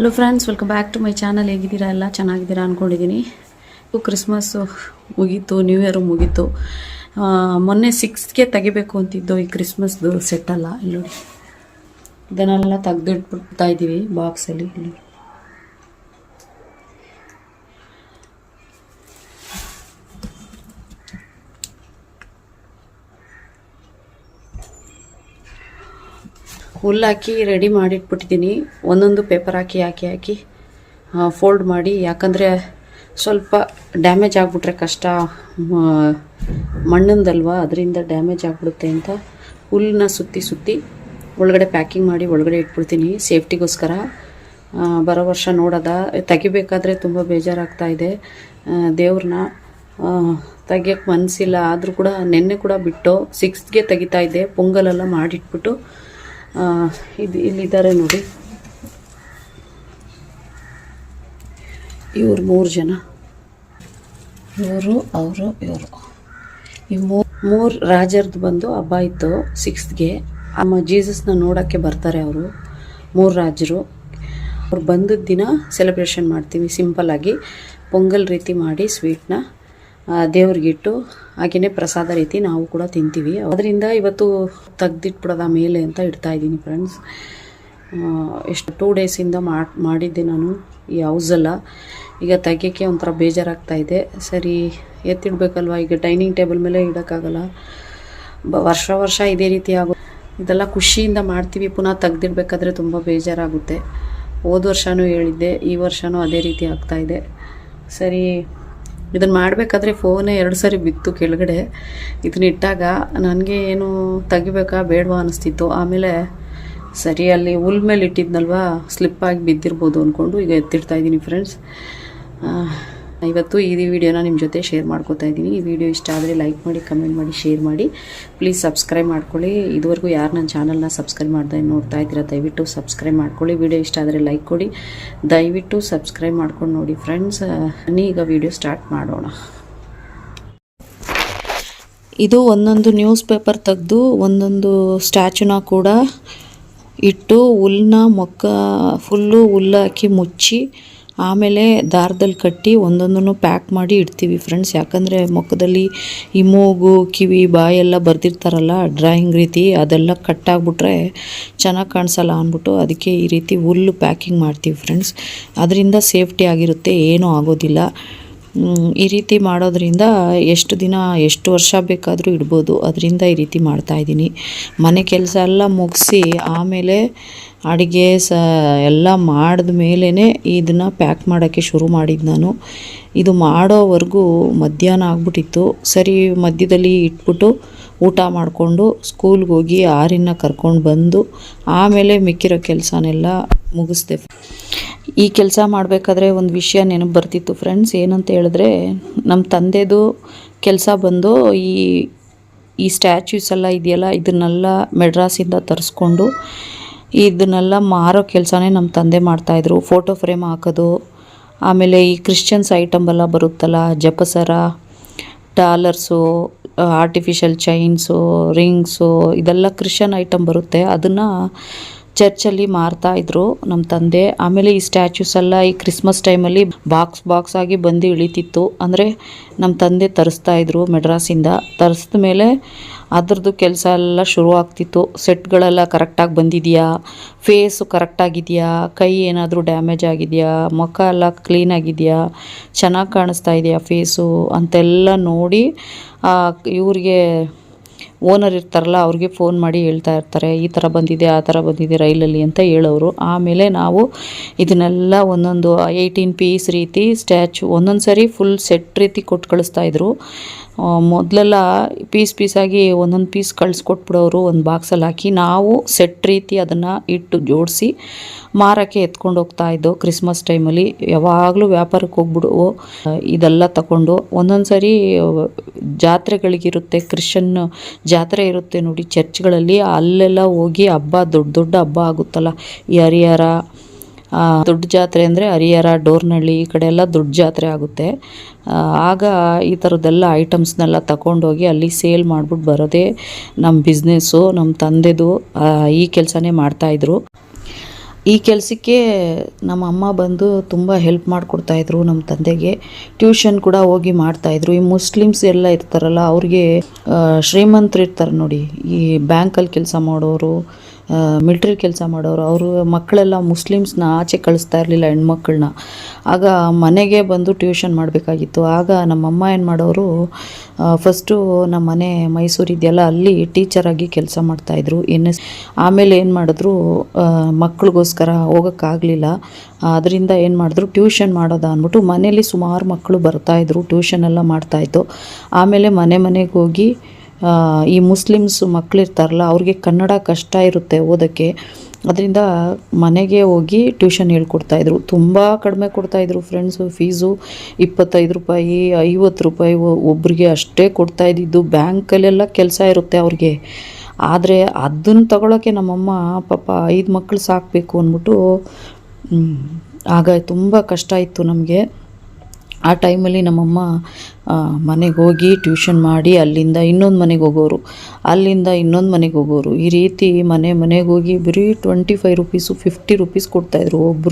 Hello friends welcome back to my channel ಹೇಗಿದ್ದೀರಾ ಎಲ್ಲ? ಚೆನ್ನಾಗಿದ್ದೀರಾ ಅಂದ್ಕೊಂಡಿದ್ದೀನಿ ಕ್ರಿಸ್ಮಸ್ಸು ಮುಗೀತು ನ್ಯೂ ಇಯರು ಮುಗೀತು. ಮೊನ್ನೆ ಸಿಕ್ಸ್ತ್ಗೆ ತೆಗಿಬೇಕು ಅಂತಿದ್ದು ಈ ಕ್ರಿಸ್ಮಸ್ದು ಸೆಟ್ಟಲ್ಲ ಇಲ್ಲಿ ನೋಡಿ. ಇದನ್ನೆಲ್ಲ ತೆಗೆದಿಟ್ಬಿಡ್ತಾ ಇದ್ದೀವಿ ಬಾಕ್ಸಲ್ಲಿ ಇಲ್ಲಿ. ಹುಲ್ಲು ಹಾಕಿ ರೆಡಿ ಮಾಡಿಟ್ಬಿಟ್ಟಿದ್ದೀನಿ ಒಂದೊಂದು ಪೇಪರ್ ಹಾಕಿ ಹಾಕಿ ಹಾಕಿ ಫೋಲ್ಡ್ ಮಾಡಿ. ಯಾಕಂದರೆ ಸ್ವಲ್ಪ ಡ್ಯಾಮೇಜ್ ಆಗಿಬಿಟ್ರೆ ಕಷ್ಟ. ಮಣ್ಣಿಂದಲ್ವ? ಅದರಿಂದ ಡ್ಯಾಮೇಜ್ ಆಗಿಬಿಡುತ್ತೆ ಅಂತ ಹುಲ್ಲನ್ನ ಸುತ್ತಿ ಸುತ್ತಿ ಒಳಗಡೆ ಪ್ಯಾಕಿಂಗ್ ಮಾಡಿ ಒಳಗಡೆ ಇಟ್ಬಿಡ್ತೀನಿ. ಸೇಫ್ಟಿಗೋಸ್ಕರ ಬರೋ ವರ್ಷ ನೋಡೋದ. ತೆಗಿಬೇಕಾದ್ರೆ ತುಂಬ ಬೇಜಾರಾಗ್ತಾ ಇದೆ. ದೇವ್ರನ್ನ ತೆಗಿಯೋಕ್ಕೆ ಮನಸ್ಸಿಲ್ಲ ಆದರೂ ಕೂಡ ನಿನ್ನೆ ಕೂಡ ಬಿಟ್ಟು ಸಿಕ್ಸ್ತ್ಗೆ ತೆಗಿತಾ ಇದ್ದೆ. ಪೊಂಗಲೆಲ್ಲ ಮಾಡಿಟ್ಬಿಟ್ಟು ಇದು ಇಲ್ಲಿದ್ದಾರೆ ನೋಡಿ. ಇವರು ಮೂರು ಜನ. ಇವರು, ಅವರು, ಇವರು. ಈ ಮೂರು ರಾಜರದ್ದು ಬಂದು ಹಬ್ಬ ಇತ್ತು ಸಿಕ್ಸ್ತ್ಗೆ ಅಮ್ಮ ಜೀಸಸ್ನ ನೋಡೋಕ್ಕೆ ಬರ್ತಾರೆ ಅವರು, ಮೂರು ರಾಜರು. ಅವ್ರು ಬಂದದ ದಿನ ಸೆಲೆಬ್ರೇಷನ್ ಮಾಡ್ತೀವಿ ಸಿಂಪಲ್ಲಾಗಿ ಪೊಂಗಲ್ ರೀತಿ ಮಾಡಿ ಸ್ವೀಟ್ನ ದೇವ್ರಿಗಿಟ್ಟು ಹಾಗೆಯೇ ಪ್ರಸಾದ ರೀತಿ ನಾವು ಕೂಡ ತಿಂತೀವಿ. ಅದರಿಂದ ಇವತ್ತು ತೆಗ್ದಿಟ್ಬಿಡೋದ ಮೇಲೆ ಅಂತ ಇಡ್ತಾ ಇದ್ದೀನಿ ಫ್ರೆಂಡ್ಸ್ ಎಷ್ಟು ಟೂ ಡೇಸಿಂದ ಮಾಡಿ, ಮಾಡಿದ್ದೆ ನಾನು ಈ ಹೌಸೆಲ್ಲ ಈಗ ತೆಗಿಯೋಕ್ಕೆ ಒಂಥರ ಬೇಜಾರಾಗ್ತಾ ಇದೆ. ಸರಿ, ಎತ್ತಿಡ್ಬೇಕಲ್ವ? ಈಗ ಡೈನಿಂಗ್ ಟೇಬಲ್ ಮೇಲೆ ಇಡೋಕ್ಕಾಗಲ್ಲ. ವರ್ಷ ವರ್ಷ ಇದೇ ರೀತಿ ಆಗೋ, ಇದೆಲ್ಲ ಖುಷಿಯಿಂದ ಮಾಡ್ತೀವಿ. ಪುನಃ ತೆಗ್ದಿಡ್ಬೇಕಾದ್ರೆ ತುಂಬ ಬೇಜಾರಾಗುತ್ತೆ. ಹೋದ ವರ್ಷವೂ ಹೇಳಿದ್ದೆ, ಈ ವರ್ಷವೂ ಅದೇ ರೀತಿ ಆಗ್ತಾ ಇದೆ. ಸರಿ ಇದನ್ನು ಮಾಡಬೇಕಾದ್ರೆ ಫೋನೇ ಎರಡು ಸಾರಿ ಬಿತ್ತು ಕೆಳಗಡೆ. ಇದನ್ನ ಇಟ್ಟಾಗ ನನಗೆ ಏನು ತೆಗಿಬೇಕಾ ಬೇಡವಾ ಅನಿಸ್ತಿತ್ತು. ಆಮೇಲೆ ಸರಿ ಅಲ್ಲಿ ಹುಲ್ ಮೇಲೆ ಇಟ್ಟಿದ್ನಲ್ವಾ ಸ್ಲಿಪ್ಪಾಗಿ ಬಿದ್ದಿರ್ಬೋದು ಅಂದ್ಕೊಂಡು ಈಗ ಎತ್ತಿಡ್ತಾ ಇದ್ದೀನಿ ಫ್ರೆಂಡ್ಸ್ ಇವತ್ತು ಈ ವಿಡಿಯೋನ ನಿಮ್ಮ ಜೊತೆ ಶೇರ್ ಮಾಡ್ಕೋತಾ ಇದ್ದೀನಿ. ಈ ವಿಡಿಯೋ ಇಷ್ಟ ಆದರೆ ಲೈಕ್ ಮಾಡಿ ಕಮೆಂಟ್ ಮಾಡಿ ಶೇರ್ ಮಾಡಿ. ಪ್ಲೀಸ್ ಸಬ್ಸ್ಕ್ರೈಬ್ ಮಾಡ್ಕೊಳ್ಳಿ. ಇದುವರೆಗೂ ಯಾರು ನನ್ನ ಚಾನಲ್ನ ಸಬ್ಸ್ಕ್ರೈಬ್ ಮಾಡ್ದೆ ನೋಡ್ತಾ ಇದ್ದೀರಾ, ದಯವಿಟ್ಟು ಸಬ್ಸ್ಕ್ರೈಬ್ ಮಾಡ್ಕೊಳ್ಳಿ. ವಿಡಿಯೋ ಇಷ್ಟ ಆದರೆ ಲೈಕ್ ಕೊಡಿ. ದಯವಿಟ್ಟು ಸಬ್ಸ್ಕ್ರೈಬ್ ಮಾಡ್ಕೊಂಡು ನೋಡಿ ಫ್ರೆಂಡ್ಸ್ ಈಗ ವಿಡಿಯೋ ಸ್ಟಾರ್ಟ್ ಮಾಡೋಣ. ಇದು ಒಂದೊಂದು ನ್ಯೂಸ್ ಪೇಪರ್ ತೆಗೆದು ಒಂದೊಂದು ಸ್ಟ್ಯಾಚುನ ಕೂಡ ಇಟ್ಟು ಹುಲ್ಲನ್ನ ಮೊಕ್ಕ ಫುಲ್ಲು ಹುಲ್ಲು ಹಾಕಿ ಮುಚ್ಚಿ ಆಮೇಲೆ ದಾರದಲ್ಲಿ ಕಟ್ಟಿ ಒಂದೊಂದನ್ನು ಪ್ಯಾಕ್ ಮಾಡಿ ಇಡ್ತೀವಿ ಫ್ರೆಂಡ್ಸ್ ಯಾಕಂದರೆ ಮೊಕ್ಕದಲ್ಲಿ ಈ ಮೂಗು, ಕಿವಿ ಬಾಯೆಲ್ಲ ಬರೆದಿರ್ತಾರಲ್ಲ ಡ್ರಾಯಿಂಗ್ ರೀತಿ, ಅದೆಲ್ಲ ಕಟ್ಟಾಗ್ಬಿಟ್ರೆ ಚೆನ್ನಾಗಿ ಕಾಣಿಸಲ್ಲ ಅಂದ್ಬಿಟ್ಟು ಅದಕ್ಕೆ ಈ ರೀತಿ ಹುಲ್ಲು ಪ್ಯಾಕಿಂಗ್ ಮಾಡ್ತೀವಿ ಫ್ರೆಂಡ್ಸ್ ಅದರಿಂದ ಸೇಫ್ಟಿ ಆಗಿರುತ್ತೆ, ಏನೂ ಆಗೋದಿಲ್ಲ. ಈ ರೀತಿ ಮಾಡೋದ್ರಿಂದ ಎಷ್ಟು ದಿನ, ಎಷ್ಟು ವರ್ಷ ಬೇಕಾದರೂ ಇಡ್ಬೋದು. ಅದರಿಂದ ಈ ರೀತಿ ಮಾಡ್ತಾಯಿದ್ದೀನಿ ಮನೆ ಕೆಲಸ ಎಲ್ಲ ಮುಗಿಸಿ ಆಮೇಲೆ ಅಡುಗೆ ಸ ಎಲ್ಲ ಮಾಡಿದ ಮೇಲೇ ಇದನ್ನು ಪ್ಯಾಕ್ ಮಾಡೋಕ್ಕೆ ಶುರು ಮಾಡಿದ್ದು ನಾನು. ಇದು ಮಾಡೋವರೆಗೂ ಮಧ್ಯಾಹ್ನ ಆಗ್ಬಿಟ್ಟಿತ್ತು. ಸರಿ, ಮಧ್ಯದಲ್ಲಿ ಇಟ್ಬಿಟ್ಟು ಊಟ ಮಾಡಿಕೊಂಡು ಸ್ಕೂಲ್ಗೆ ಹೋಗಿ ಆರಿನ ಕರ್ಕೊಂಡು ಬಂದು ಆಮೇಲೆ ಮಿಕ್ಕಿರೋ ಕೆಲಸನೆಲ್ಲ ಮುಗಿಸ್ದೆ. ಈ ಕೆಲಸ ಮಾಡಬೇಕಾದ್ರೆ ಒಂದು ವಿಷಯ ನೆನಪು ಬರ್ತಿತ್ತು ಫ್ರೆಂಡ್ಸ್ ಏನಂತ ಹೇಳಿದ್ರೆ ನಮ್ಮ ತಂದೆದು ಕೆಲಸ ಬಂದು ಈ ಈ ಸ್ಟ್ಯಾಚ್ಯೂಸ್ ಎಲ್ಲ ಇದೆಯಲ್ಲ, ಇದನ್ನೆಲ್ಲ ಮೆಡ್ರಾಸಿಂದ ತರಿಸ್ಕೊಂಡು ಇದನ್ನೆಲ್ಲ ಮಾರೋ ಕೆಲಸನೇ ನಮ್ಮ ತಂದೆ ಮಾಡ್ತಾಯಿದ್ರು ಫೋಟೋ ಫ್ರೇಮ್ ಹಾಕೋದು, ಆಮೇಲೆ ಈ ಕ್ರಿಶ್ಚಿಯನ್ಸ್ ಐಟಮ್ ಎಲ್ಲ ಬರುತ್ತಲ್ಲ, ಜಪಸರ ಡಾಲರ್ಸು ಆರ್ಟಿಫಿಷಿಯಲ್ ಚೈನ್ಸು ರಿಂಗ್ಸು ಇದೆಲ್ಲ ಕ್ರಿಶ್ಚಿಯನ್ ಐಟಮ್ ಬರುತ್ತೆ. ಅದನ್ನು ಚರ್ಚಲ್ಲಿ ಮಾರ್ತಾ ಇದ್ರು ನಮ್ಮ ತಂದೆ. ಆಮೇಲೆ ಈ ಸ್ಟ್ಯಾಚ್ಯೂಸ್ ಎಲ್ಲ ಈ ಕ್ರಿಸ್ಮಸ್ ಟೈಮಲ್ಲಿ ಬಾಕ್ಸ್ ಬಾಕ್ಸ್ ಆಗಿ ಬಂದು ಇಳಿತಿತ್ತು. ಅಂದರೆ ನಮ್ಮ ತಂದೆ ತರಿಸ್ತಾ ಇದ್ರು ಮೆಡ್ರಾಸಿಂದ ತರಿಸಿದ ಮೇಲೆ ಅದ್ರದ್ದು ಕೆಲಸ ಎಲ್ಲ ಶುರು ಆಗ್ತಿತ್ತು. ಸೆಟ್ಗಳೆಲ್ಲ ಕರೆಕ್ಟಾಗಿ ಬಂದಿದೆಯಾ? ಫೇಸು ಕರೆಕ್ಟಾಗಿದೆಯಾ ಕೈ ಏನಾದರೂ ಡ್ಯಾಮೇಜ್ ಆಗಿದೆಯಾ? ಮುಖ ಎಲ್ಲ ಕ್ಲೀನಾಗಿದೆಯಾ ಚೆನ್ನಾಗಿ ಕಾಣಿಸ್ತಾ ಇದೆಯಾ ಫೇಸು ಅಂತೆಲ್ಲ ನೋಡಿ ಇವ್ರಿಗೆ ಓನರ್ ಇರ್ತಾರಲ್ಲ ಅವ್ರಿಗೆ ಫೋನ್ ಮಾಡಿ ಹೇಳ್ತಾ ಇರ್ತಾರೆ ಈ ಥರ ಬಂದಿದೆ ಆ ಥರ ಬಂದಿದೆ ರೈಲಲ್ಲಿ ಅಂತ ಹೇಳೋರು. ಆಮೇಲೆ ನಾವು ಇದನ್ನೆಲ್ಲ ಒಂದೊಂದು ಏಯ್ಟೀನ್ ಪೀಸ್ ರೀತಿ ಸ್ಟ್ಯಾಚು ಒಂದೊಂದು ಸರಿ ಫುಲ್ ಸೆಟ್ ರೀತಿ ಕೊಟ್ಟು ಕಳಿಸ್ತಾ ಇದ್ರು. ಆ, ಮೊದಲೆಲ್ಲ ಪೀಸ್ ಪೀಸಾಗಿ ಒಂದೊಂದು ಪೀಸ್ ಕಳಿಸ್ಕೊಟ್ಬಿಡೋರು ಒಂದು ಬಾಕ್ಸಲ್ಲಿ ಹಾಕಿ ನಾವು ಸೆಟ್ ರೀತಿ ಅದನ್ನು ಇಟ್ಟು ಜೋಡಿಸಿ ಮಾರೋಕ್ಕೆ ಎತ್ಕೊಂಡು ಹೋಗ್ತಾ ಇದ್ದೋ ಕ್ರಿಸ್ಮಸ್ ಟೈಮಲ್ಲಿ. ಯಾವಾಗಲೂ ವ್ಯಾಪಾರಕ್ಕೆ ಹೋಗ್ಬಿಡು ಇದೆಲ್ಲ ತಗೊಂಡು ಒಂದೊಂದು ಸರಿ ಜಾತ್ರೆಗಳಿಗಿರುತ್ತೆ ಕ್ರಿಶ್ಚನ್ ಜಾತ್ರೆ ಇರುತ್ತೆ ನೋಡಿ, ಚರ್ಚ್ಗಳಲ್ಲಿ ಅಲ್ಲೆಲ್ಲ ಹೋಗಿ ಹಬ್ಬ ದೊಡ್ಡ ದೊಡ್ಡ ಹಬ್ಬ ಆಗುತ್ತಲ್ಲ. ಹರಿಹರ ದೊಡ್ಡ ಜಾತ್ರೆ ಅಂದರೆ ಹರಿಹರ, ಡೋರ್ನಳ್ಳಿ, ಈ ಕಡೆ ಎಲ್ಲ ದೊಡ್ಡ ಜಾತ್ರೆ ಆಗುತ್ತೆ. ಆಗ ಈ ಥರದ್ದೆಲ್ಲ ಐಟಮ್ಸ್ನೆಲ್ಲ ತಗೊಂಡೋಗಿ ಅಲ್ಲಿ ಸೇಲ್ ಮಾಡ್ಬಿಟ್ಟು ಬರೋದೇ ನಮ್ಮ ಬಿಸ್ನೆಸ್ಸು ನಮ್ಮ ತಂದೆದು ಈ ಕೆಲಸನೇ ಮಾಡ್ತಾಯಿದ್ರು ಈ ಕೆಲಸಕ್ಕೆ ನಮ್ಮ ಅಮ್ಮ ಬಂದು ತುಂಬ ಹೆಲ್ಪ್ ಮಾಡಿಕೊಡ್ತಾಯಿದ್ರು ನಮ್ಮ ತಂದೆಗೆ. ಟ್ಯೂಷನ್ ಕೂಡ ಹೋಗಿ ಮಾಡ್ತಾಯಿದ್ರು ಈ ಮುಸ್ಲಿಮ್ಸ್ ಎಲ್ಲ ಇರ್ತಾರಲ್ಲ, ಅವ್ರಿಗೆ ಶ್ರೀಮಂತರು ಇರ್ತಾರೆ ನೋಡಿ, ಈ ಬ್ಯಾಂಕಲ್ಲಿ ಕೆಲಸ ಮಾಡೋರು ಮಿಲ್ಟ್ರಿ ಕೆಲಸ ಮಾಡೋರು, ಅವರು ಮಕ್ಕಳೆಲ್ಲ ಮುಸ್ಲಿಮ್ಸ್ನ ಆಚೆ ಕಳಿಸ್ತಾ ಇರಲಿಲ್ಲ ಹೆಣ್ಮಕ್ಳನ್ನ. ಆಗ ಮನೆಗೆ ಬಂದು ಟ್ಯೂಷನ್ ಮಾಡಬೇಕಾಗಿತ್ತು. ಆಗ ನಮ್ಮಮ್ಮ ಏನು ಮಾಡೋರು ಫಸ್ಟು ನಮ್ಮ ಮನೆ ಮೈಸೂರು ಇದೆಯಲ್ಲ, ಅಲ್ಲಿ ಟೀಚರಾಗಿ ಕೆಲಸ ಮಾಡ್ತಾಯಿದ್ರು ಎನ್ ಎಸ್ ಆಮೇಲೆ ಏನು ಮಾಡಿದ್ರು ಮಕ್ಕಳಿಗೋಸ್ಕರ ಹೋಗೋಕ್ಕಾಗಲಿಲ್ಲ. ಅದರಿಂದ ಏನು ಮಾಡಿದ್ರು ಟ್ಯೂಷನ್ ಮಾಡೋದ ಅಂದ್ಬಿಟ್ಟು ಮನೇಲಿ ಸುಮಾರು ಮಕ್ಕಳು ಬರ್ತಾಯಿದ್ರು ಟ್ಯೂಷನ್ ಎಲ್ಲ ಮಾಡ್ತಾಯಿತ್ತು ಆಮೇಲೆ ಮನೆ ಮನೆಗೆ ಹೋಗಿ ಈ ಮುಸ್ಲಿಮ್ಸ್ ಮಕ್ಕಳಿರ್ತಾರಲ್ಲ ಅವ್ರಿಗೆ ಕನ್ನಡ ಕಷ್ಟ ಇರುತ್ತೆ ಓದೋಕ್ಕೆ. ಅದರಿಂದ ಮನೆಗೆ ಹೋಗಿ ಟ್ಯೂಷನ್ ಹೇಳ್ಕೊಡ್ತಾಯಿದ್ರು ತುಂಬ ಕಡಿಮೆ ಕೊಡ್ತಾಯಿದ್ರು ಫ್ರೆಂಡ್ಸು ಫೀಸು ಇಪ್ಪತ್ತೈದು ರೂಪಾಯಿ, ಐವತ್ತು ರೂಪಾಯಿ ಒಬ್ಬರಿಗೆ ಅಷ್ಟೇ ಕೊಡ್ತಾ ಇದ್ದಿದ್ದು. ಬ್ಯಾಂಕಲ್ಲೆಲ್ಲ ಕೆಲಸ ಇರುತ್ತೆ ಅವ್ರಿಗೆ. ಆದರೆ ಅದನ್ನು ತಗೊಳ್ಳೋಕ್ಕೆ ನಮ್ಮಮ್ಮ, ಪಾಪ ಐದು ಮಕ್ಕಳು ಸಾಕಬೇಕು ಅಂದ್ಬಿಟ್ಟು ಆಗ ತುಂಬ ಕಷ್ಟ ಇತ್ತು ನಮಗೆ. ಆ ಟೈಮಲ್ಲಿ ನಮ್ಮಮ್ಮ ಮನೆಗೆ ಹೋಗಿ ಟ್ಯೂಷನ್ ಮಾಡಿ ಅಲ್ಲಿಂದ ಇನ್ನೊಂದು ಮನೆಗೆ ಹೋಗೋರು. ಅಲ್ಲಿಂದ ಇನ್ನೊಂದು ಮನೆಗೆ ಹೋಗೋರು. ಈ ರೀತಿ ಮನೆ ಮನೆಗೆ ಹೋಗಿ ಬರೀ twenty five rupees fifty rupees ಕೊಡ್ತಾಯಿದ್ರು ಒಬ್ಬರು